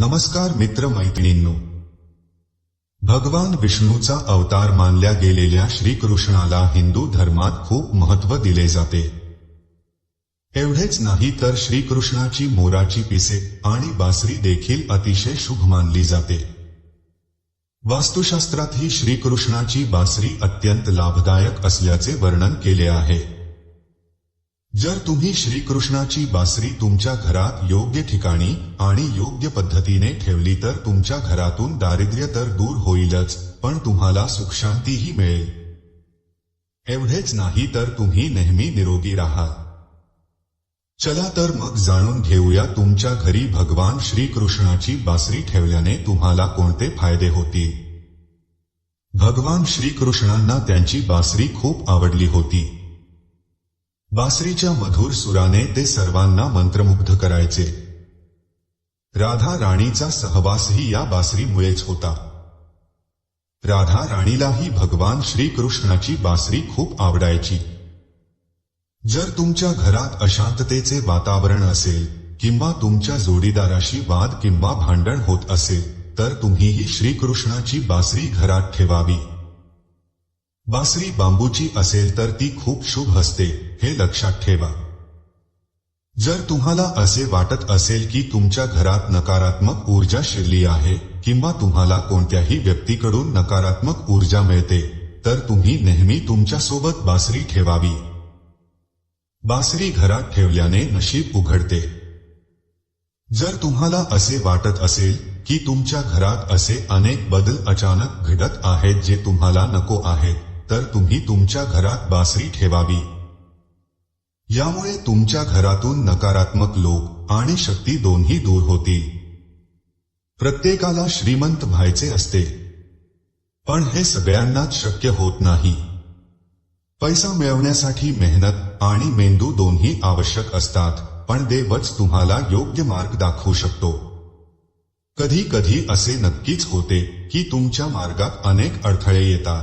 नमस्कार मित्र मैत्रिणींनो भगवान विष्णूचा अवतार मानल्या गेलेल्या श्रीकृष्णाला हिंदू धर्मात खूप महत्त्व दिले जाते. एवढेच नाही तर श्रीकृष्णाची मोराची पिसे आणि बासरी देखील अतिशय शुभ मानली जाते. वास्तुशास्त्रातही श्रीकृष्णाची बासरी अत्यंत लाभदायक असल्याचे वर्णन केले आहे. जर तुम्ही श्रीकृष्णाची बासरी तुमच्या घरात योग्य ठिकाणी आणि योग्य पद्धतीने ठेवली तर तुमच्या घरातून दारिद्र्य तर दूर होईलच पण तुम्हाला सुखशांतीही मिळेल. एवढेच नाही तर तुम्ही नेहमी निरोगी राहाल. चला तर मग जाणून घेऊया तुमच्या घरी भगवान श्रीकृष्णाची बासरी ठेवल्याने तुम्हाला कोणते फायदे होतील. भगवान श्रीकृष्णांना त्यांची बासरी खूप आवडली होती. बासरीच्या मधुर सुराने ते सर्वांना मंत्रमुग्ध करायचे. राधा राणीचा सहवासही या बासरीमुळेच होता. राधा राणीलाही भगवान श्रीकृष्णाची बासरी खूप आवडायची. जर तुमच्या घरात अशांततेचे वातावरण असेल किंवा तुमच्या जोडीदाराशी वाद किंवा भांडण होत असेल तर तुम्हीही श्रीकृष्णाची बासरी घरात ठेवावी. बासरी बांबूची असेल तर ती खूप शुभ असते हे लक्षात ठेवा. जर तुम्हाला असे वाटत असेल की तुमच्या घरात नकारात्मक ऊर्जा शिरली आहे, किंवा तुम्हाला कोणत्याही व्यक्तीकडून नकारात्मक ऊर्जा मिळते, तर तुम्ही नेहमी तुमच्यासोबत बासरी ठेवावी. बासरी घरात ठेवल्याने नशीब उघडते. जर तुम्हाला असे वाटत असेल की तुमच्या घरात असे अनेक बदल अचानक घडत आहेत जे तुम्हाला नको आहेत तर तुम्ही तुमच्या घरात बासरी ठेवावी. यामुळे तुमच्या घरातून नकारात्मक लोक आणि शक्ती दोन्ही दूर होतील. प्रत्येकाला श्रीमंत व्हायचे असते. पण हे सगळ्यांनाच शक्य होत नाही. पैसा मिळवण्यासाठी मेहनत आणि मेंदू दोन्ही आवश्यक असतात पण देवच तुम्हाला योग्य मार्ग दाखवू शकतो. कधी कधी असे नक्कीच होते की तुमच्या मार्गात अनेक अडथळे येतात.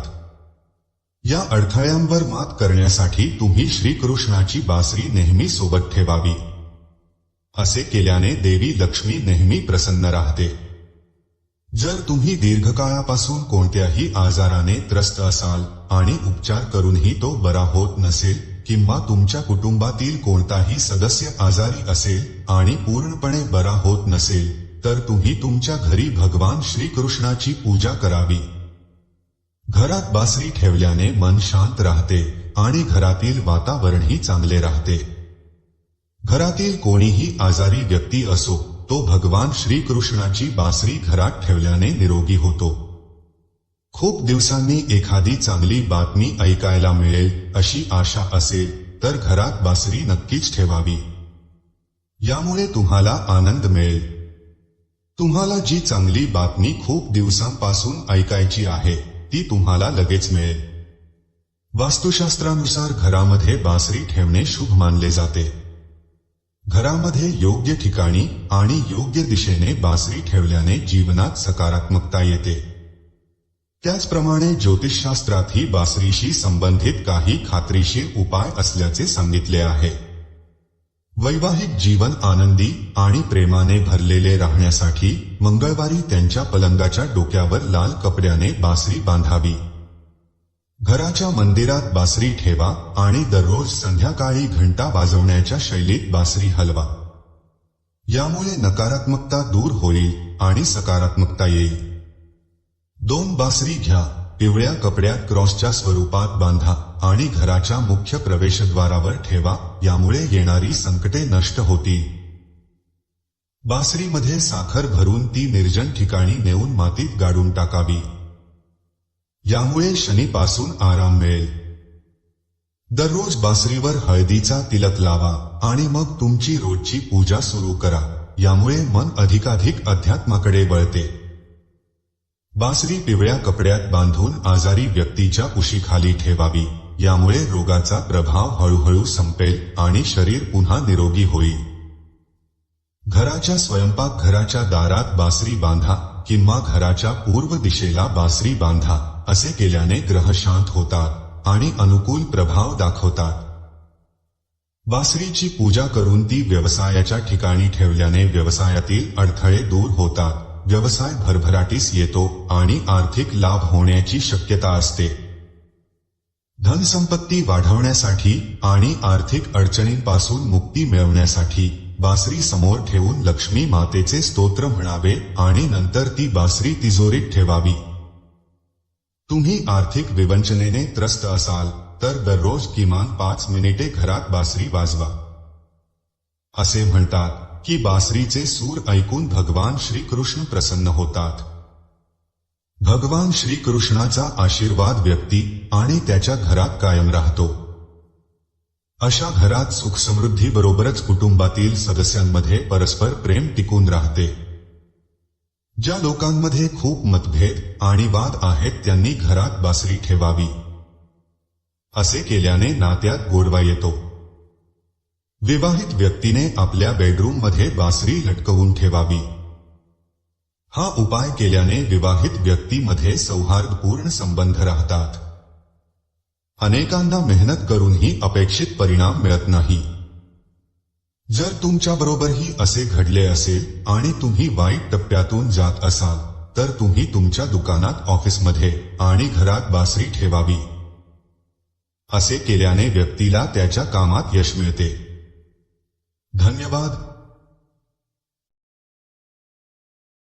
या अडथळ्यांवर मात करण्यासाठी तुम्ही श्रीकृष्णाची बासरी नेहमी सोबत ठेवावी. असे केल्याने देवी लक्ष्मी नेहमी प्रसन्न राहते. जर तुम्ही दीर्घकाळापासून कोणत्याही आजाराने त्रस्त असाल आणि उपचार करूनही तो बरा होत नसेल किंवा तुमच्या कुटुंबातील कोणताही सदस्य आजारी असेल आणि पूर्णपणे बरा होत नसेल तर तुम्ही तुमच्या घरी भगवान श्रीकृष्णाची पूजा करावी. घरात बासरी ठेवल्याने मन शांत राहते आणि घरातील वातावरणही चांगले राहते. घरातील कोणीही आजारी व्यक्ती असो तो भगवान श्रीकृष्णाची बासरी घरात ठेवल्याने निरोगी होतो. खूप दिवसांनी एखादी चांगली बातमी ऐकायला मिळेल अशी आशा असेल, तर घरात बासरी नक्कीच ठेवावी. यामुळे तुम्हाला आनंद मिळेल. तुम्हाला जी चांगली बातमी खूप दिवसांपासून ऐकायची आहे ती तुम्हाला लगेच मिळेल. वास्तुशास्त्रानुसार घरामध्ये बासरी ठेवणे शुभ मानले जाते. घरामध्ये योग्य ठिकाणी आणि योग्य दिशेने बासरी ठेवल्याने जीवनात सकारात्मकता येते. त्याचप्रमाणे ज्योतिषशास्त्रातही बासरीशी संबंधित काही खात्रीशीर उपाय असल्याचे सांगितले आहे. वैवाहिक जीवन आनंदी आणि प्रेमाने भरलेले राहण्यासाठी मंगळवारी त्यांच्या पलंगाच्या डोक्यावर लाल कपड्याने बासरी बांधावी. घराच्या मंदिरात बासरी ठेवा आणि दररोज संध्याकाळी घंटा वाजवण्याच्या शैलीत बासरी हलवा. यामुळे नकारात्मकता दूर होईल आणि सकारात्मकता येईल. दोन बासरी घ्या पिवळ्या कपड्यात क्रॉसच्या स्वरूपात बांधा. आणि घराच्या मुख्य प्रवेशद्वारावर ठेवा यामुळे येणारी संकटे नष्ट होतील. बासरीमध्ये साखर भरून ती निर्जन ठिकाणी नेऊन मातीत गाडून टाकावी. यामुळे शनीपासून आराम मिळेल. दररोज बासरीवर हळदीचा तिलक लावा आणि मग तुमची रोजची पूजा सुरू करा यामुळे मन अधिकाधिक अध्यात्माकडे वळते. बासरी पिवळ्या कपड्यात बांधून आजारी व्यक्तीच्या उशीखाली ठेवावी. यामुळे रोगाचा प्रभाव हळूहळू संपेल आणि शरीर पुन्हा निरोगी होईल. घराच्या स्वयंपाक घराच्या दारात बासरी बांधा किंवा घराच्या पूर्व दिशेला बासरी बांधा असे केल्याने ग्रह शांत होतात आणि अनुकूल प्रभाव दाखवतात. बासरीची पूजा करून ती व्यवसायाच्या ठिकाणी ठेवल्याने व्यवसायातील अडथळे दूर होतात व्यवसाय भरभराटीस येतो आणि आर्थिक लाभ होण्याची शक्यता असते. धनसंपत्ती वाढवण्यासाठी आणि आर्थिक अडचणींपासून मुक्ती मिळवण्यासाठी बासरी समोर ठेवून लक्ष्मी मातेचे स्तोत्र म्हणावे आणि नंतर ती बासरी तिजोरीत ठेवावी. तुम्ही आर्थिक विवंचनेने त्रस्त असाल तर दररोज किमान पाच मिनिटे घरात बासरी वाजवा. असे म्हणतात की बासरीचे सूर ऐकून भगवान श्रीकृष्ण प्रसन्न होतात. भगवान श्रीकृष्णाचा आशीर्वाद व्यक्ती आणि त्याच्या घरात कायम राहतो. अशा घरात सुखसमृद्धी बरोबरच कुटुंबातील सदस्यांमध्ये परस्पर प्रेम टिकून राहते. ज्या लोकांमध्ये खूप मतभेद आणि वाद आहेत त्यांनी घरात बासरी ठेवावी. असे केल्याने नात्यात गोडवा येतो. विवाहित व्यक्तीने आपल्या बेडरूममध्ये बासरी लटकवून ठेवावी. हा उपाय केल्याने विवाहित व्यक्तीमध्ये सौहार्दपूर्ण संबंध राहतात. अनेकांना मेहनत करूनही अपेक्षित परिणाम मिळत नाही. जर तुमच्याबरोबरही असे घडले असेल आणि तुम्ही वाईट टप्प्यातून जात असाल तर तुम्ही तुमच्या दुकानात ऑफिसमध्ये आणि घरात बासरी ठेवावी. असे केल्याने व्यक्तीला त्याच्या कामात यश मिळते. धन्यवाद.